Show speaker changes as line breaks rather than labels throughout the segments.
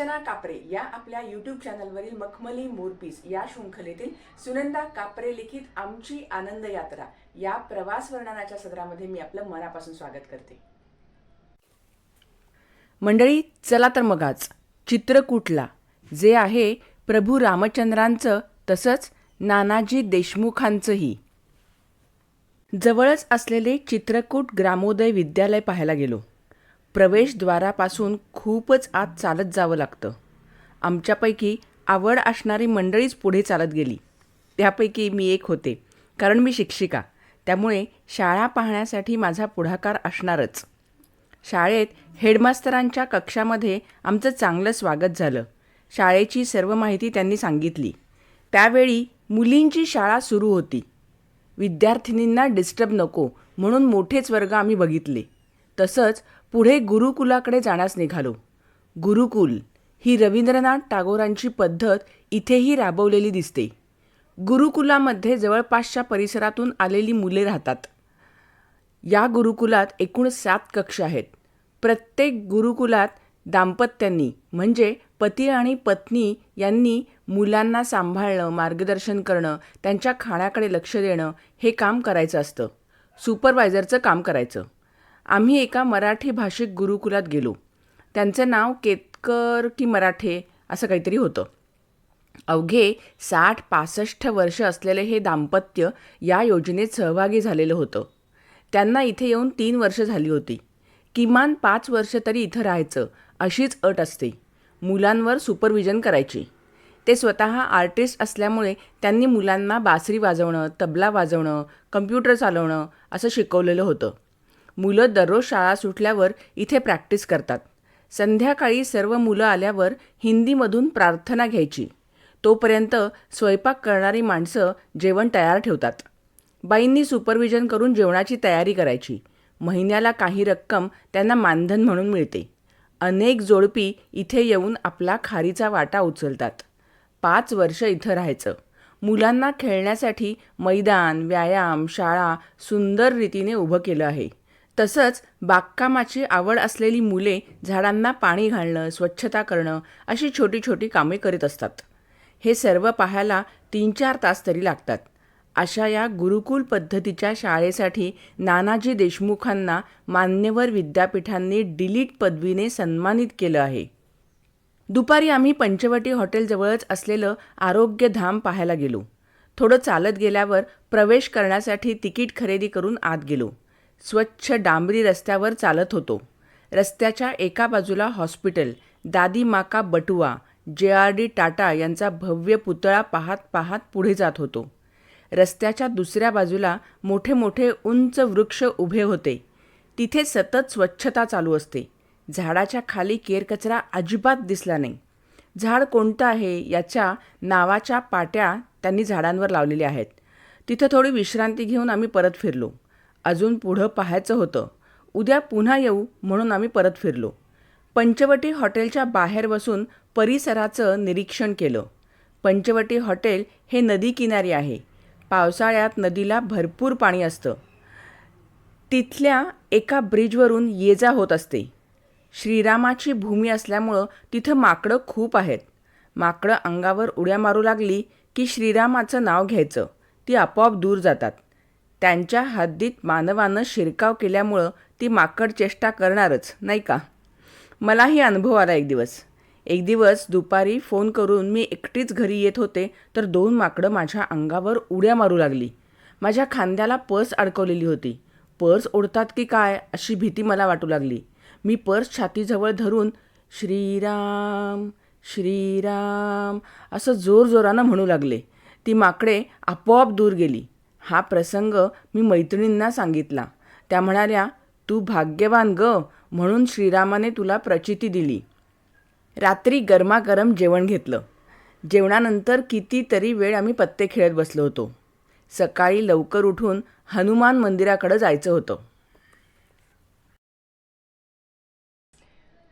अर्चना कापरे या आपल्या यूट्यूब चॅनलवरील मखमली मोरपीस या शृंखलेतील सुनंदा कापरे लिखित आमची आनंद यात्रा या प्रवास वर्णनाच्या सदरामध्ये मी आपलं मनापासून स्वागत करते. मंडळी चला तर मग आज चित्रकूटला जे आहे प्रभू रामचंद्रांचं तसंच नानाजी देशमुखांचंही. जवळच असलेले चित्रकूट ग्रामोदय विद्यालय पाहायला गेलो. प्रवेशद्वारापासून खूपच आत चालत जावं लागतं. आमच्यापैकी आवड असणारी मंडळीच पुढे चालत गेली. त्यापैकी मी एक होते कारण मी शिक्षिका. त्यामुळे शाळा पाहण्यासाठी माझा पुढाकार असणारच. शाळेत हेडमास्तरांच्या कक्षामध्ये आमचं चांगलं स्वागत झालं. शाळेची सर्व माहिती त्यांनी सांगितली. त्यावेळी मुलींची शाळा सुरू होती. विद्यार्थिनींना डिस्टर्ब नको म्हणून मोठेच वर्ग आम्ही बघितले. तसंच पुढे गुरुकुलाकडे जाण्यास निघालो. गुरुकुल ही रवींद्रनाथ टागोरांची पद्धत इथेही राबवलेली दिसते. गुरुकुलामध्ये जवळपासच्या परिसरातून आलेली मुले राहतात. या गुरुकुलात एकूण सात कक्ष आहेत. प्रत्येक गुरुकुलात दाम्पत्यांनी म्हणजे पती आणि पत्नी यांनी मुलांना सांभाळणं मार्गदर्शन करणं त्यांच्या खाण्याकडे लक्ष देणं हे काम करायचं असतं. सुपरवायझरचं काम करायचं. आम्ही एका मराठी भाषिक गुरुकुलात गेलो. त्यांचं नाव केतकर की मराठे असं काहीतरी होतं. अवघे साठ पासष्ट वर्ष असलेले हे दाम्पत्य या योजनेत सहभागी झालेलं होतं. त्यांना इथे येऊन तीन वर्ष झाली होती. किमान पाच वर्ष तरी इथं राहायचं अशीच अट असते. मुलांवर सुपरविजन करायची. ते स्वतः आर्टिस्ट असल्यामुळे त्यांनी मुलांना बासरी वाजवणं तबला वाजवणं कम्प्युटर चालवणं असं शिकवलेलं होतं. मुलं दररोज शाळा सुटल्यावर इथे प्रॅक्टिस करतात. संध्याकाळी सर्व मुलं आल्यावर हिंदीमधून प्रार्थना घ्यायची. तोपर्यंत स्वयंपाक करणारी माणसं जेवण तयार ठेवतात. बाईंनी सुपरविजन करून जेवणाची तयारी करायची. महिन्याला काही रक्कम त्यांना मानधन म्हणून मिळते. अनेक जोडपी इथे येऊन आपला खारीचा वाटा उचलतात. पाच वर्ष इथं राहायचं. मुलांना खेळण्यासाठी मैदान व्यायाम शाळा सुंदर रीतीने उभं केलं आहे. तसंच बागकामाची आवड असलेली मुले झाडांना पाणी घालणं स्वच्छता करणं अशी छोटी छोटी कामे करीत असतात. हे सर्व पाहायला तीन चार तास तरी लागतात. अशा या गुरुकुल पद्धतीच्या शाळेसाठी नानाजी देशमुखांना मान्यवर विद्यापीठांनी डिलीट पदवीने सन्मानित केलं आहे. दुपारी आम्ही पंचवटी हॉटेलजवळच असलेलं आरोग्यधाम पाहायला गेलो. थोडं चालत गेल्यावर प्रवेश करण्यासाठी तिकीट खरेदी करून आत गेलो. स्वच्छ डांबरी रस्त्यावर चालत होतो. रस्त्याच्या एका बाजूला हॉस्पिटल दादी माका बटुआ जे आर डी टाटा यांचा भव्य पुतळा पाहत पाहत पुढे जात होतो. रस्त्याच्या दुसऱ्या बाजूला मोठे मोठे उंच वृक्ष उभे होते. तिथे सतत स्वच्छता चालू असते. झाडाच्या खाली केरकचरा अजिबात दिसला नाही. झाड कोणतं आहे याच्या नावाच्या पाट्या त्यांनी झाडांवर लावलेल्या आहेत. तिथं थोडी विश्रांती घेऊन आम्ही परत फिरलो. अजून पुढं पाहायचं होतं. उद्या पुन्हा येऊ म्हणून आम्ही परत फिरलो. पंचवटी हॉटेलच्या बाहेर बसून परिसराचं निरीक्षण केलं. पंचवटी हॉटेल हे नदीकिनारी आहे. पावसाळ्यात नदीला भरपूर पाणी असतं. तिथल्या एका ब्रिजवरून ये जा होत असते. श्रीरामाची भूमी असल्यामुळं तिथं माकडं खूप आहेत. माकडं अंगावर उड्या मारू लागली की श्रीरामाचं नाव घ्यायचं. ती आपोआप दूर जातात. त्यांच्या हद्दीत मानवानं शिरकाव केल्यामुळं ती माकड चेष्टा करणारच नाही का? मलाही अनुभव आला एक दिवस. एक दिवस दुपारी फोन करून मी एकटीच घरी येत होते तर दोन माकडं माझ्या अंगावर उड्या मारू लागली. माझ्या खांद्याला पर्स अडकवलेली होती. पर्स ओढतात की काय अशी भीती मला वाटू लागली. मी पर्स छातीजवळ धरून श्रीराम श्रीराम असं जोरजोरानं म्हणू लागले. ती माकडे आपोआप दूर गेली. हा प्रसंग मी मैत्रिणींना सांगितला. त्या म्हणाल्या तू भाग्यवान ग म्हणून श्रीरामाने तुला प्रचिती दिली. रात्री गरमागरम जेवण घेतलं. जेवणानंतर कितीतरी वेळ आम्ही पत्ते खेळत बसलो होतो. सकाळी लवकर उठून हनुमान मंदिराकडं जायचं होतं.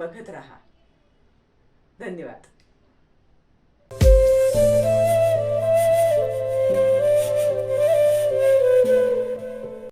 बघत राहा. धन्यवाद.